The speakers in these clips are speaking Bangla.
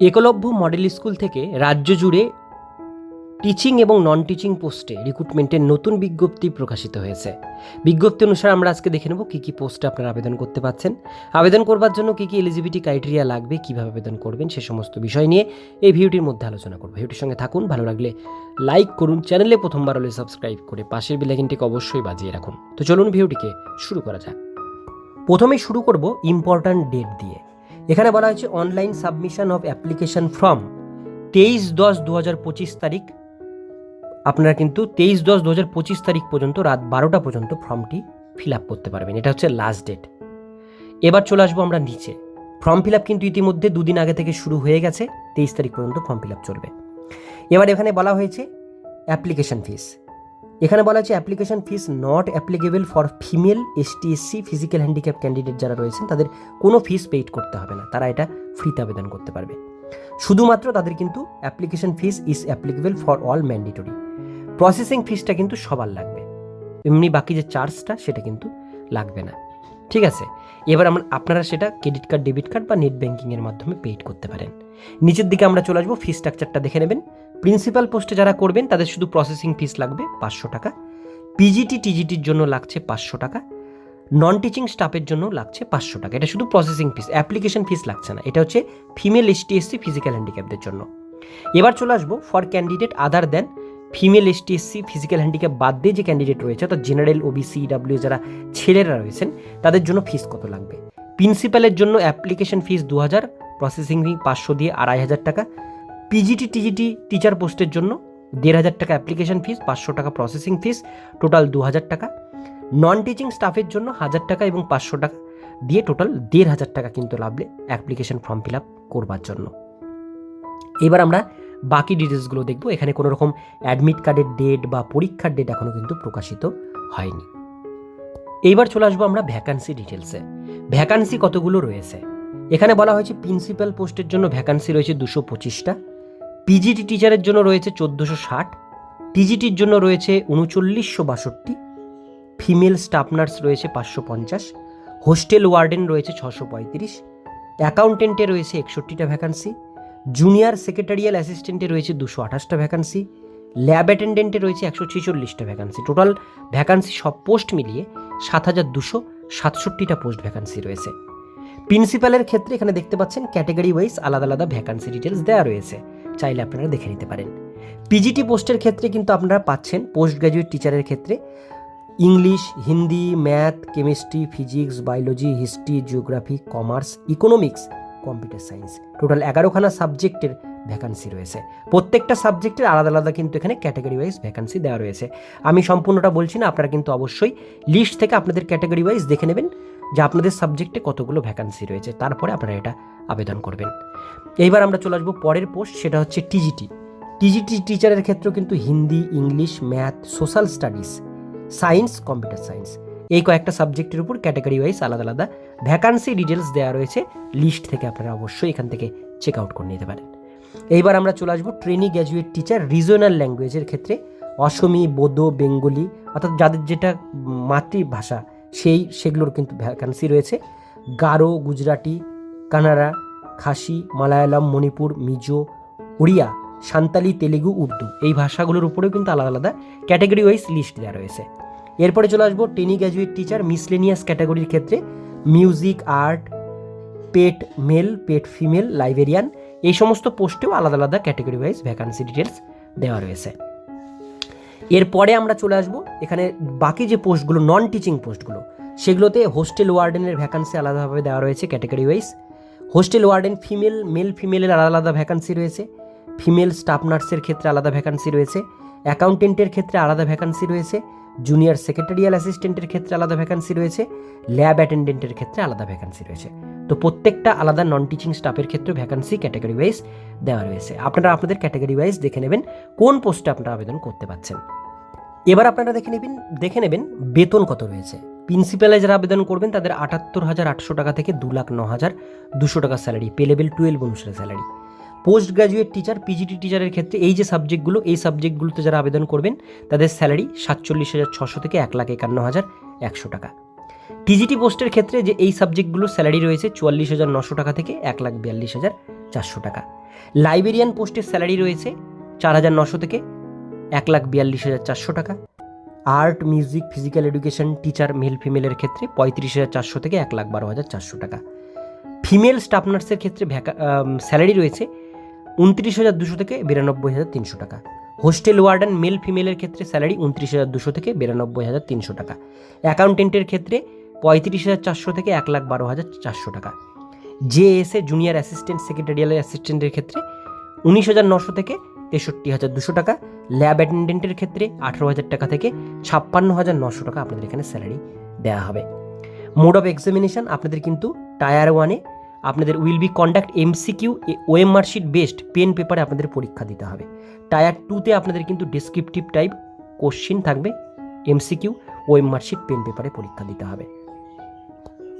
একলব্য মডেল স্কুল থেকে রাজ্য জুড়ে টিচিং এবং নন টিচিং পোস্টে রিক্রুটমেন্টের নতুন বিজ্ঞপ্তি প্রকাশিত হয়েছে। বিজ্ঞপ্তি অনুসারে আমরা আজকে দেখে নেব কী কী পোস্টে আপনারা আবেদন করতে পারছেন আবেদন করবার জন্য কী কী এলিজিবিলিটি ক্রাইটেরিয়া লাগবে, কীভাবে আবেদন করবেন, সে সমস্ত বিষয় নিয়ে এই ভিডিওটির মধ্যে আলোচনা করব। ভিডিওটির সঙ্গে থাকুন, ভালো লাগলে লাইক করুন, চ্যানেলে প্রথমবার হলে সাবস্ক্রাইব করে পাশের বেলাইকিনটিকে অবশ্যই বাজিয়ে রাখুন। তো চলুন ভিডিওটিকে শুরু করা যাক। প্রথমেই শুরু করব ইম্পর্ট্যান্ট ডেট দিয়ে। এখানে বলা হয়েছে online submission of application form তেইশ দশ দু হাজার পঁচিশ তারিখ। আপনারা কিন্তু তেইশ দশ দু হাজার পঁচিশ তারিখ পর্যন্ত রাত বারোটা পর্যন্ত ফর্মটি ফিল আপ করতে পারবেন। এটা হচ্ছে লাস্ট ডেট এবার চলে আসব আমরা নিচে। ফর্ম ফিল আপ কিন্তু ইতিমধ্যে দুদিন আগে থেকে শুরু হয়ে গেছে, তেইশ তারিখ পর্যন্ত ফর্ম ফিল আপ চলবে। এবার এখানে বলা হয়েছে অ্যাপ্লিকেশন ফিস এখানে বলা হয়েছে application fees not applicable for female ST SC physical handicap candidate যারা রয়েছেন, তাদের কোনো ফিস পেইড করতে হবে না। তারা এটা ফ্রিতে আবেদন করতে পারবে। শুধুমাত্র তাদের কিন্তু application fees is applicable for all mandatory processing ফিসটা কিন্তু সবার লাগবে। এমনি বাকি যে চার্জটা সেটা কিন্তু লাগবে না। ঠিক আছে? এবার আমরা, আপনারা সেটা ক্রেডিট কার্ড ডেবিট কার্ড বা নেট ব্যাঙ্কিংয়ের মাধ্যমে পেইড করতে পারেন। নিচের দিকে আমরা চলে আসব ফি স্ট্রাকচারটা দেখে নেবেন। প্রিন্সিপাল পোস্টে যারা করবেন, তাদের শুধু প্রসেসিং ফিস লাগবে পাঁচশো টাকা। পিজিটি টিজিটির জন্য লাগছে পাঁচশো টাকা। নন টিচিং স্টাফের জন্য লাগছে পাঁচশো টাকা। এটা শুধু প্রসেসিং ফিস অ্যাপ্লিকেশন ফিস লাগছে না। এটা হচ্ছে ফিমেল এসটি এসসি ফিজিক্যাল হ্যান্ডিক্যাপদের জন্য। এবার চলে আসব for candidate other than female ST SC physical handicap বাদ দিয়ে যে ক্যান্ডিডেট রয়েছে, অর্থাৎ জেনারেল ওবিসি ডাব্লিউ যারা ছেলেরা রয়েছেন, তাদের জন্য ফিস কত লাগবে? প্রিন্সিপালের জন্য অ্যাপ্লিকেশন ফিস দু হাজার প্রসেসিং ফি পাঁচশো দিয়ে আড়াই হাজার টাকা। পিজিটি টিজিটি টিচার পোস্টের জন্য দেড় হাজার টাকা অ্যাপ্লিকেশন ফিস পাঁচশো টাকা প্রসেসিং ফিস টোটাল দু হাজার টাকা। নন টিচিং স্টাফের জন্য হাজার টাকা এবং পাঁচশো টাকা দিয়ে টোটাল দেড় হাজার টাকা কিন্তু লাগবে অ্যাপ্লিকেশন ফর্ম ফিল আপ করবার জন্য। এবার আমরা বাকি ডিটেলসগুলো দেখব। এখানে কোনো রকম অ্যাডমিট কার্ডের ডেট বা পরীক্ষার ডেট এখনও কিন্তু প্রকাশিত হয়নি। এইবার চলে আসব আমরা ভ্যাকান্সি ডিটেলসে ভ্যাকান্সি কতগুলো রয়েছে? এখানে বলা হয়েছে প্রিন্সিপাল পোস্টের জন্য ভ্যাকান্সি রয়েছে দুশো পঁচিশটা। পিজিটি টিচারের জন্য রয়েছে চোদ্দোশো ষাট টিজিটির জন্য রয়েছে উনচল্লিশশো বাষট্টি ফিমেল স্টাফ নার্স রয়েছে পাঁচশো পঞ্চাশ হোস্টেল ওয়ার্ডেন রয়েছে ছশো পঁয়ত্রিশ অ্যাকাউন্টেন্টে রয়েছে একষট্টিটা ভ্যাকান্সি জুনিয়র সেক্রেটারিয়াল অ্যাসিস্ট্যান্টে রয়েছে দুশো আঠাশটা ভ্যাকান্সি ল্যাব অ্যাটেন্ডেন্টে রয়েছে একশো ছেচল্লিশটা ভ্যাকান্সি টোটাল ভ্যাকান্সি সব পোস্ট মিলিয়ে সাত হাজার দুশো সাতষট্টিটা পোস্ট ভ্যাকান্সি রয়েছে। প্রিন্সিপালের ক্ষেত্রে এখানে দেখতে পাচ্ছেন ক্যাটাগরি ওয়াইজ আলাদা আলাদা ভ্যাকান্সি ডিটেলস দেওয়া রয়েছে। চাইলে আপনারা দেখে নিতে পারেন। পিজিটি পোস্টের ক্ষেত্রে কিন্তু আপনারা পাচ্ছেন, পোস্ট গ্র্যাজুয়েট টিচারের ক্ষেত্রে। English, Hindi, math, chemistry, physics, biology, history, geography, commerce, economics, computer science. Total এগারোখানা সাবজেক্টের ভ্যাকান্সি রয়েছে। প্রত্যেকটা সাবজেক্টের আলাদা আলাদা কিন্তু এখানে ক্যাটাগরি ওয়াইজ ভ্যাকান্সি দেওয়া রয়েছে। আমি সম্পূর্ণটা বলছি না, আপনারা কিন্তু অবশ্যই লিস্ট থেকে আপনাদের ক্যাটাগরি ওয়াইজ দেখে নেবেন যে আপনাদের সাবজেক্টে কতগুলো ভ্যাকান্সি রয়েছে। তারপরে আপনারা এটা আবেদন করবেন। এইবার আমরা চলে আসব পরের পোস্ট, সেটা হচ্ছে টিজিটি। টিজিটি টিচারের ক্ষেত্রেও কিন্তু Hindi, English, math, social studies, science, computer science, এই কয়েকটা সাবজেক্টের উপর ক্যাটাগরি ওয়াইজ আলাদা আলাদা ভ্যাকান্সি ডিটেলস দেওয়া রয়েছে। লিস্ট থেকে আপনারা অবশ্যই এখান থেকে চেক আউট করে নিতে পারেন। এইবার আমরা চলে আসব ট্রেনি গ্র্যাজুয়েট টিচার রিজনাল ল্যাঙ্গুয়েজের ক্ষেত্রে। অসমী, বোদো, বেঙ্গলি, অর্থাৎ যাদের যেটা মাতৃভাষা, সেই, সেগুলোর কিন্তু ভ্যাকান্সি রয়েছে। গারো, গুজরাটি কানাড়া, খাসি, মালায়ালাম, মণিপুর, মিজো, উড়িয়া, সান্তালি, তেলেগু, উর্দু এই ভাষাগুলোর উপরেও কিন্তু আলাদা আলাদা ক্যাটাগরি ওয়াইজ লিস্ট দেওয়া রয়েছে। এরপরে চলে আসব টেনি গ্র্যাজুয়েট টিচার মিসলেনিয়াস ক্যাটাগরির ক্ষেত্রে। Music, art, PET male, PET female librarian এই সমস্ত পোস্টেও আলাদা আলাদা ক্যাটাগরি ওয়াইজ ভ্যাকান্সি ডিটেলস দেওয়া রয়েছে। এরপরে আমরা চলে আসব এখানে বাকি যে পোস্টগুলো নন টিচিং পোস্টগুলো, সেগুলোতে হোস্টেল ওয়ার্ডেনের ভ্যাকান্সি আলাদাভাবে দেওয়া রয়েছে category wise. Hostel warden female, male ফিমেলের আলাদা আলাদা ভ্যাকান্সি রয়েছে। ফিমেল স্টাফ নার্সের ক্ষেত্রে আলাদা ভ্যাকান্সি রয়েছে। অ্যাকাউন্টেন্টের ক্ষেত্রে আলাদা ভ্যাকান্সি রয়েছে। জুনিয়র সেক্রেটারিয়াল অ্যাসিস্ট্যান্টের ক্ষেত্রে আলাদা ভ্যাকান্সি রয়েছে। ল্যাব অ্যাটেন্ডেন্টের ক্ষেত্রে আলাদা ভ্যাকান্সি রয়েছে। তো প্রত্যেকটা আলাদা নন টিচিং স্টাফের ক্ষেত্রে ভ্যাকান্সি ক্যাটাগরি ওয়াইজ দেওয়া রয়েছে। আপনারা আপনাদের ক্যাটাগরি ওয়াইজ দেখে নেবেন কোন পোস্টে আপনারা আবেদন করতে পারছেন। এবার আপনারা দেখে নেবেন দেখে নেবেন বেতন কত রয়েছে। প্রিন্সিপালে যারা আবেদন করবেন, তাদের আটাত্তর হাজার আটশো টাকা থেকে দু লাখ ন হাজার দুশো টাকা স্যালারি পে লেভেল টুয়েলভ অনুসারে salary. Post graduate teacher, PGT টিচারের ক্ষেত্রে এই যে সাবজেক্টগুলো, এই সাবজেক্টগুলোতে যারা আবেদন করবেন, তাদের স্যালারি সাতচল্লিশ হাজার ছশো থেকে এক লাখ একান্ন হাজার একশো টাকা। টিজিটি পোস্টের ক্ষেত্রে যে এই সাবজেক্টগুলোর স্যালারি রয়েছে চুয়াল্লিশ হাজার নশো টাকা থেকে এক লাখ বিয়াল্লিশ হাজার চারশো টাকা। লাইব্রেরিয়ান পোস্টের স্যালারি রয়েছে চার হাজার নশো থেকে এক লাখ বিয়াল্লিশ হাজার চারশো টাকা। Art, music, physical education, teacher, male ফিমেলের ক্ষেত্রে পঁয়ত্রিশ হাজার চারশো থেকে এক লাখ বারো হাজার চারশো টাকা। ফিমেল স্টাফ নার্সের ক্ষেত্রে ভ্যাকা স্যালারি রয়েছে উনত্রিশ হাজার দুশো থেকে বিরানব্বই হাজার তিনশো টাকা। হোস্টেল ওয়ার্ডেন মেল ফিমেলের ক্ষেত্রে স্যালারি উনত্রিশ হাজার দুশো থেকে বিরানব্বই হাজার তিনশো টাকা। অ্যাকাউন্টেন্টের ক্ষেত্রে পঁয়ত্রিশ হাজার চারশো থেকে এক লাখ বারো হাজার চারশো টাকা। জেএসএ জুনিয়র অ্যাসিস্ট্যান্ট, সেক্রেটারিয়ালের অ্যাসিস্ট্যান্টের ক্ষেত্রে উনিশ হাজার নশো থেকে তেষট্টি হাজার দুশো টাকা, ল্যাব অ্যাটেন্ডেন্টের ক্ষেত্রে আঠেরো হাজার টাকা থেকে ছাপ্পান্ন হাজার নশো টাকা আপনাদের এখানে স্যালারি দেওয়া হবে। মোড অফ এক্সামিনেশন আপনাদের কিন্তু টায়ার ওয়ানে আপনাদের will be conduct MCQ OMR sheet based pen পেপারে আপনাদের পরীক্ষা দিতে হবে। টায়ার টুতে আপনাদের কিন্তু ডিসক্রিপটিভ টাইপ কোশ্চিন থাকবে এমসিকিউ ওএমআর শিট পেন পেপারে পরীক্ষা দিতে হবে।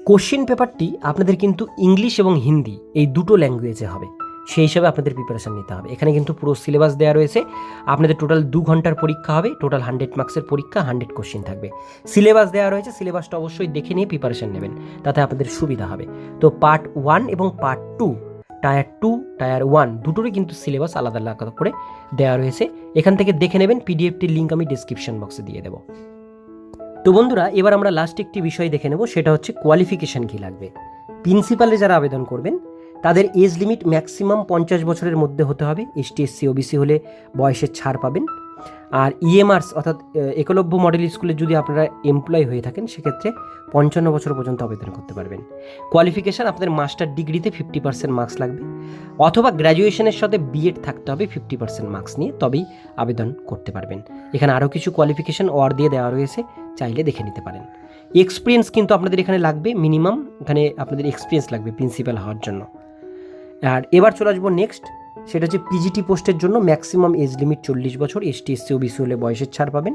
কোশ্চিন পেপারটি আপনাদের কিন্তু ইংলিশ এবং হিন্দি এই দুটো ল্যাঙ্গুয়েজে হবে। সেই হিসাবে আপনাদের প্রিপারেশন নিতে হবে। এখানে কিন্তু পুরো সিলেবাস দেওয়া রয়েছে। আপনাদের টোটাল দু ঘণ্টার পরীক্ষা হবে। টোটাল হান্ড্রেড মার্কসের পরীক্ষা হান্ড্রেড কোশ্চিন থাকবে। সিলেবাস দেওয়া রয়েছে। সিলেবাসটা অবশ্যই দেখে নিয়ে প্রিপারেশন নেবেন। তাতে আপনাদের সুবিধা হবে। তো পার্ট ওয়ান এবং part two tier two tier one দুটোরই কিন্তু সিলেবাস আলাদা আলাদা করে দেওয়া রয়েছে। এখান থেকে দেখে নেবেন পিডিএফটির লিঙ্ক আমি ডিসক্রিপশন বক্সে দিয়ে দেবো। তো বন্ধুরা, এবার আমরা লাস্ট একটি বিষয় দেখে নেব। সেটা হচ্ছে কোয়ালিফিকেশন কী লাগবে। প্রিন্সিপালে যারা আবেদন করবেন তাদের এজ লিমিট ম্যাক্সিমাম পঞ্চাশ বছরের মধ্যে হতে হবে। এস এসটি এসসি ওবিসি হলে বয়সের ছাড় পাবেন। আর ইএমআরস অর্থাৎ আহ, একলব্য মডেল স্কুলে যদি আপনারা এমপ্লয় হয়ে থাকেন সেক্ষেত্রে পঞ্চান্ন বছর পর্যন্ত আবেদন করতে পারবেন। কোয়ালিফিকেশান আপনাদের মাস্টার ডিগ্রিতে ফিফটি পার্সেন্ট মার্কস লাগবে। অথবা গ্র্যাজুয়েশনের সাথে বিএড থাকতে হবে ফিফটি পার্সেন্ট মার্কস নিয়ে তবেই আবেদন করতে পারবেন। এখানে আরও কিছু কোয়ালিফিকেশান ওয়ার দিয়ে দেওয়া রয়েছে চাইলে দেখে নিতে পারেন। এক্সপিরিয়েন্স কিন্তু আপনাদের এখানে লাগবে মিনিমাম এখানে আপনাদের এক্সপিরিয়েন্স লাগবে প্রিন্সিপাল হওয়ার জন্য। আর এবার চলে আসব নেক্সট সেটা হচ্ছে পিজিটি পোস্টের জন্য ম্যাক্সিমাম এজ লিমিট চল্লিশ বছর এসটি এসসি ওবিসি হলে বয়সের ছাড় পাবেন।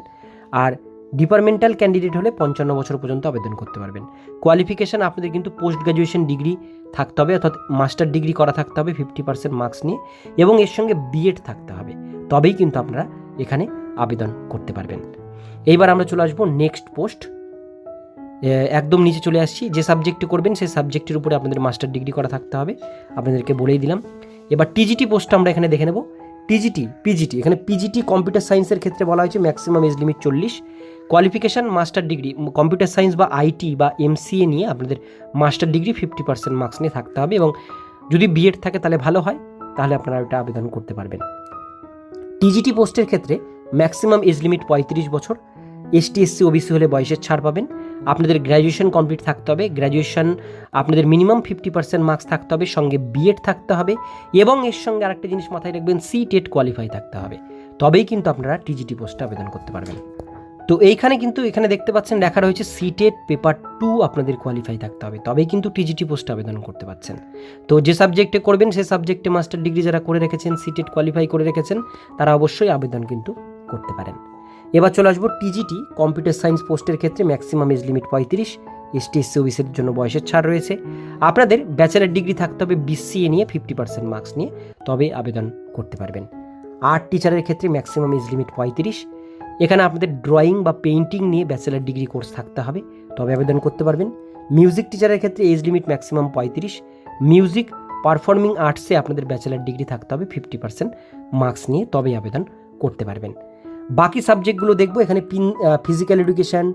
আর ডিপার্টমেন্টাল ক্যান্ডিডেট হলে পঞ্চান্ন বছর পর্যন্ত আবেদন করতে পারবেন। কোয়ালিফিকেশান আপনাদের কিন্তু পোস্ট গ্র্যাজুয়েশন ডিগ্রি থাকতে হবে, অর্থাৎ মাস্টার ডিগ্রি করা থাকতে হবে ফিফটি পার্সেন্ট মার্কস নিয়ে, এবং এর সঙ্গে বিএড থাকতে হবে। তবেই কিন্তু আপনারা এখানে আবেদন করতে পারবেন। এইবার আমরা চলে আসব নেক্সট পোস্ট একদম নিচে চলে আসছি। যে সাবজেক্টে করবেন, সেই সাবজেক্টের উপরে আপনাদের মাস্টার ডিগ্রি করা থাকতে হবে। আপনাদেরকে বলেই দিলাম। এবার টিজিটি পোস্টটা আমরা এখানে দেখে নেব। টিজিটি পিজিটি এখানে পিজিটি কম্পিউটার সায়েন্সের ক্ষেত্রে বলা হয়েছে ম্যাক্সিমাম এজ লিমিট চল্লিশ। Qualification master degree computer science বা আইটি বা এমসিএ নিয়ে আপনাদের master degree fifty percent marks নিয়ে থাকতে হবে এবং যদি বিএড থাকে তাহলে ভালো হয়, তাহলে আপনারা ওটা আবেদন করতে পারবেন। টিজিটি পোস্টের ক্ষেত্রে ম্যাক্সিমাম এজ লিমিট পঁয়ত্রিশ বছর এসটি এসসি ওবিসি হলে বয়সের ছাড় পাবেন। আপনাদের গ্র্যাজুয়েশন কমপ্লিট থাকতে হবে। গ্র্যাজুয়েশন আপনাদের মিনিমাম ফিফটি পার্সেন্ট মার্কস থাকতে হবে, সঙ্গে বিএড থাকতে হবে এবং এর সঙ্গে আরেকটা জিনিস মাথায় রাখবেন সি টেট কোয়ালিফাই থাকতে হবে। তবেই কিন্তু আপনারা টিজিটি পোস্টে আবেদন করতে পারবেন। তো এইখানে কিন্তু এখানে দেখতে পাচ্ছেন লেখা রয়েছে সি টেট পেপার টু আপনাদের কোয়ালিফাই থাকতে হবে। তবেই কিন্তু টিজিটি পোস্টে আবেদন করতে পারছেন তো যে সাবজেক্টে করবেন সেই সাবজেক্টে মাস্টার ডিগ্রি যারা করে রেখেছেন সি টেট কোয়ালিফাই করে রেখেছেন, তারা অবশ্যই আবেদন কিন্তু করতে পারেন। এবার চলে আসব টিজিটি কম্পিউটার সায়েন্স পোস্টের ক্ষেত্রে ম্যাক্সিমাম এজ লিমিট পঁয়ত্রিশ এসটি এসসি ওবিসির জন্য বয়সের ছাড় রয়েছে। আপনাদের ব্যাচেলার ডিগ্রি থাকতে হবে বিসিএ নিয়ে ফিফটি পার্সেন্ট মার্কস নিয়ে, তবে আবেদন করতে পারবেন। আর্ট টিচারের ক্ষেত্রে ম্যাক্সিমাম এজ লিমিট পঁয়ত্রিশ। এখানে আপনাদের ড্রয়িং বা পেইন্টিং নিয়ে ব্যাচেলার ডিগ্রি কোর্স থাকতে হবে, তবে আবেদন করতে পারবেন। মিউজিক টিচারের ক্ষেত্রে এজ লিমিট ম্যাক্সিমাম পঁয়ত্রিশ। মিউজিক পারফর্মিং আর্টসে আপনাদের ব্যাচেলার ডিগ্রি থাকতে হবে ফিফটি পার্সেন্ট মার্কস নিয়ে, তবেই আবেদন করতে পারবেন। বাকি সাবজেক্টগুলো দেখব, এখানে পিন ফিজিক্যাল এডুকেশান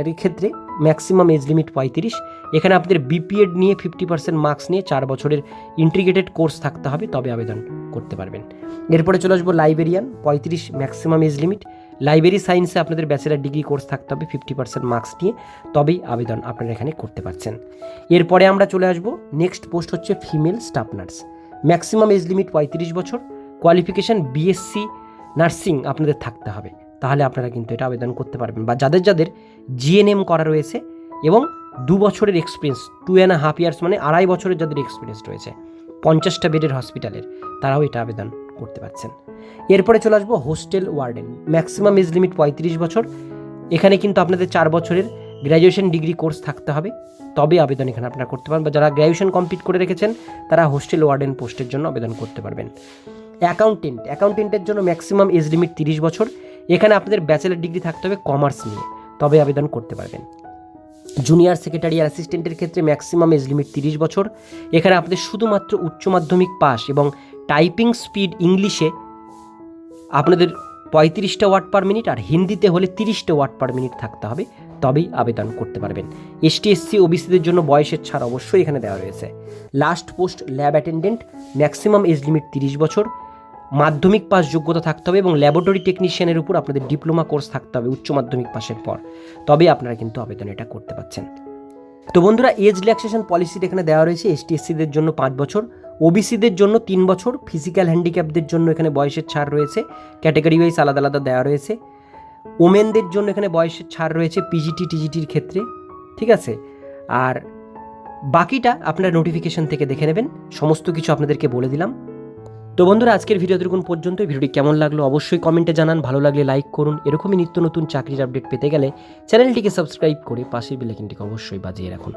এর ক্ষেত্রে ম্যাক্সিমাম এজ লিমিট পঁয়ত্রিশ। এখানে আপনাদের বিপিএড নিয়ে ফিফটি পার্সেন্ট মার্কস নিয়ে চার বছরের ইন্টিগ্রেটেড কোর্স থাকতে হবে, তবে আবেদন করতে পারবেন। এরপরে চলে আসব লাইব্রেরিয়ান পঁয়ত্রিশ ম্যাক্সিমাম এজ লিমিট লাইব্রেরি সায়েন্সে আপনাদের ব্যাচেলার ডিগ্রি কোর্স থাকতে হবে ফিফটি পার্সেন্ট মার্কস নিয়ে, তবেই আবেদন আপনারা এখানে করতে পারছেন। এরপরে আমরা চলে আসব নেক্সট পোস্ট হচ্ছে female staff nurse maximum age limit পঁয়ত্রিশ বছর। কোয়ালিফিকেশান বিএসসি নার্সিং আপনাদের থাকতে হবে। তাহলে আপনারা কিন্তু এটা আবেদন করতে পারবেন। বা যাদের যাদের জিএনএম করা রয়েছে এবং দু বছরের experience two and half years মানে আড়াই বছরের যাদের এক্সপিরিয়েন্স রয়েছে, পঞ্চাশটা বেডের হসপিটালের তারাও এটা আবেদন করতে পারছেন। এরপরে চলে আসব hostel warden maximum age limit পঁয়ত্রিশ বছর। এখানে কিন্তু আপনাদের চার বছরের গ্র্যাজুয়েশন ডিগ্রি কোর্স থাকতে হবে। তবে আবেদন এখানে আপনারা করতে পারেন বা যারা গ্র্যাজুয়েশন কমপ্লিট করে রেখেছেন, তারা হোস্টেল ওয়ার্ডেন পোস্টের জন্য আবেদন করতে পারবেন। অ্যাকাউন্টেন্ট। অ্যাকাউন্টেন্টের জন্য ম্যাক্সিমাম এজ লিমিট তিরিশ বছর। এখানে আপনাদের ব্যাচেলার ডিগ্রি থাকতে হবে কমার্স নিয়ে। তবে আবেদন করতে পারবেন। জুনিয়র সেক্রেটারি অ্যাসিস্ট্যান্টের ক্ষেত্রে ম্যাক্সিমাম এজ লিমিট তিরিশ বছর। এখানে আপনাদের শুধুমাত্র উচ্চ মাধ্যমিক পাস এবং টাইপিং স্পিড ইংলিশে আপনাদের পঁয়ত্রিশটা ওয়াট পার মিনিট আর হিন্দিতে হলে তিরিশটা ওয়াট পার মিনিট থাকতে হবে। তবেই আবেদন করতে পারবেন। এসটি, এসসি, ওবিসিদের জন্য বয়সের ছাড় অবশ্যই এখানে দেওয়া রয়েছে। Last post lab attendant, maximum age limit তিরিশ বছর। মাধ্যমিক পাস যোগ্যতা থাকতে হবে এবং ল্যাবরেটরি টেকনিশিয়ানের উপর আপনাদের ডিপ্লোমা কোর্স থাকতে হবে উচ্চ মাধ্যমিক পাসের পর। তবে আপনারা কিন্তু আবেদন এটা করতে পারছেন। তো বন্ধুরা এজ রিল্যাক্সেশন পলিসিটা এখানে দেওয়া রয়েছে। এসটি এসসিদের জন্য পাঁচ বছর ওবিসিদের জন্য তিন বছর ফিজিক্যাল হ্যান্ডিক্যাপদের জন্য এখানে বয়সের ছাড় রয়েছে। ক্যাটাগরি ওয়াইজ আলাদা আলাদা দেওয়া রয়েছে। ওমেনদের জন্য এখানে বয়সের ছাড় রয়েছে পিজিটি টিজিটির ক্ষেত্রে। ঠিক আছে? আর বাকিটা আপনারা নোটিফিকেশন থেকে দেখে নেবেন। সমস্ত কিছু আপনাদেরকে বলে দিলাম। তো বন্ধুরা, আজকের ভিডিও দেখুন পর্যন্ত ভিডিওটি কেমন লাগল অবশ্যই কমেন্টে জানান। ভালো লাগলে লাইক করুন। এরকমই নিত্য নতুন চাকরির আপডেট পেতে গেলে চ্যানেলটিকে সাবস্ক্রাইব করে পাশের বেলাইকিনটিকে অবশ্যই বাজিয়ে রাখুন।